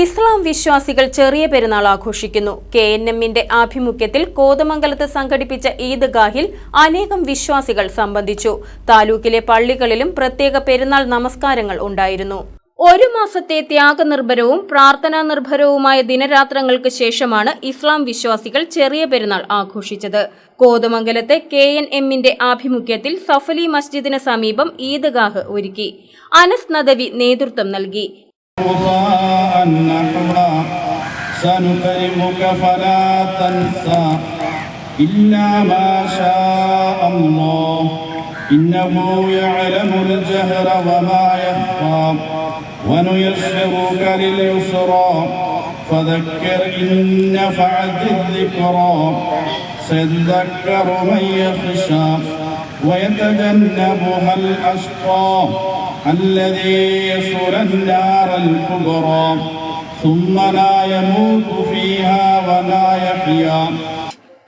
ഇസ്ലാം വിശ്വാസികൾ ചെറിയ പെരുന്നാൾ ആഘോഷിക്കുന്നു. കെ എൻ എമ്മിന്റെ ആഭിമുഖ്യത്തിൽ കോതമംഗലത്ത് സംഘടിപ്പിച്ച ഈദ്ഗാഹിൽ അനേകം വിശ്വാസികൾ സംബന്ധിച്ചു. താലൂക്കിലെ പള്ളികളിലും പ്രത്യേക പെരുന്നാൾ നമസ്കാരങ്ങൾ ഉണ്ടായിരുന്നു. ഒരു മാസത്തെ ത്യാഗനിർഭരവും പ്രാർത്ഥനാ നിർഭരവുമായ ദിനരാത്രങ്ങൾക്ക് ശേഷമാണ് ഇസ്ലാം വിശ്വാസികൾ ചെറിയ പെരുന്നാൾ ആഘോഷിച്ചത്. കോതമംഗലത്തെ കെ എൻ എമ്മിന്റെ ആഭിമുഖ്യത്തിൽ സഫലി മസ്ജിദിന് സമീപം ഈദ്ഗാഹ് ഒരുക്കി. അനസ് നദവി നേതൃത്വം നൽകി. نحرا سنكرمك فلا تنسى. إلا ما شاء الله إنه يعلم الجهر وما يخفى. ونيسرك لليسرى فذكر إن نفعت الذكرى. سيذكر من يخشى ويتجنبها الأشقى. الذي يصل النار الكبرى ثم لا يموت فيها ولا يحيا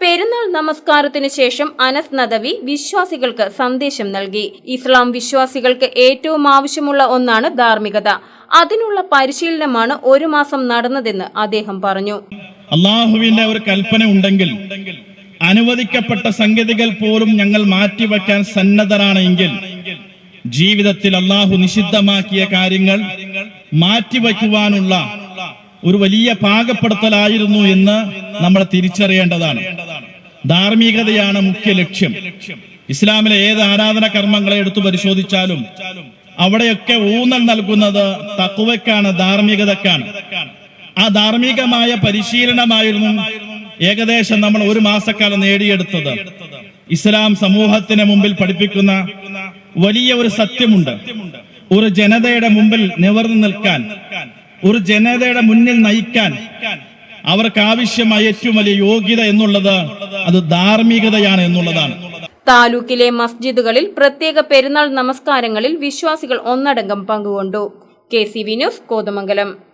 പെരുന്നാൾ നമസ്കാരത്തിനു ശേഷം അനസ് നദവി വിശ്വാസികൾക്ക് സന്ദേശം നൽകി ഇസ്ലാം വിശ്വാസികൾക്ക് ഏറ്റവും ആവശ്യമുള്ള ഒന്നാണ് ധാർമ്മികത അതിനുള്ള പരിശീലനമാണ് ഒരു മാസം നടന്നതെന്ന് അദ്ദേഹം പറഞ്ഞു അള്ളാഹുവിന്റെ ഒരു കൽപ്പന ഉണ്ടെങ്കിൽ അനുവദിക്കപ്പെട്ട സംഗതികൾ പോലും ഞങ്ങൾ മാറ്റിവെക്കാൻ സന്നദ്ധരാണ് എങ്കിൽ ജീവിതത്തിൽ അള്ളാഹു നിഷിദ്ധമാക്കിയ കാര്യങ്ങൾ മാറ്റിവെക്കുവാനുള്ള ഒരു വലിയ പാകപ്പെടുത്തലായിരുന്നു എന്ന് നമ്മൾ തിരിച്ചറിയേണ്ടതാണ്. ധാർമ്മികതയാണ് മുഖ്യ ലക്ഷ്യം. ഇസ്ലാമിലെ ഏത് ആരാധന കർമ്മങ്ങളെ എടുത്തു പരിശോധിച്ചാലും അവിടെയൊക്കെ ഊന്നൽ നൽകുന്നത് തക്കുവയ്ക്കാണ് ധാർമ്മികതക്കാണ്. ആ ധാർമ്മികമായ പരിശീലനമായിരുന്നു ഏകദേശം നമ്മൾ ഒരു മാസക്കാലം നേടിയെടുത്തത്. ഇസ്ലാം സമൂഹത്തിന് മുമ്പിൽ പഠിപ്പിക്കുന്ന വലിയ ഒരു സത്യമുണ്ട്. ഒരു ജനതയുടെ മുമ്പിൽ നിവർന്നു നിൽക്കാൻ ഒരു ജനതയുടെ മുന്നിൽ നയിക്കാൻ അവർക്ക് ആവശ്യമായ ഏറ്റവും വലിയ യോഗ്യത എന്നുള്ളത് അത് ധാർമ്മികതയാണ് എന്നുള്ളതാണ്. താലൂക്കിലെ മസ്ജിദുകളിൽ പ്രത്യേക പെരുന്നാൾ നമസ്കാരങ്ങളിൽ വിശ്വാസികൾ ഒന്നടങ്കം പങ്കുകൊണ്ടു. K C V news Kothamangalam.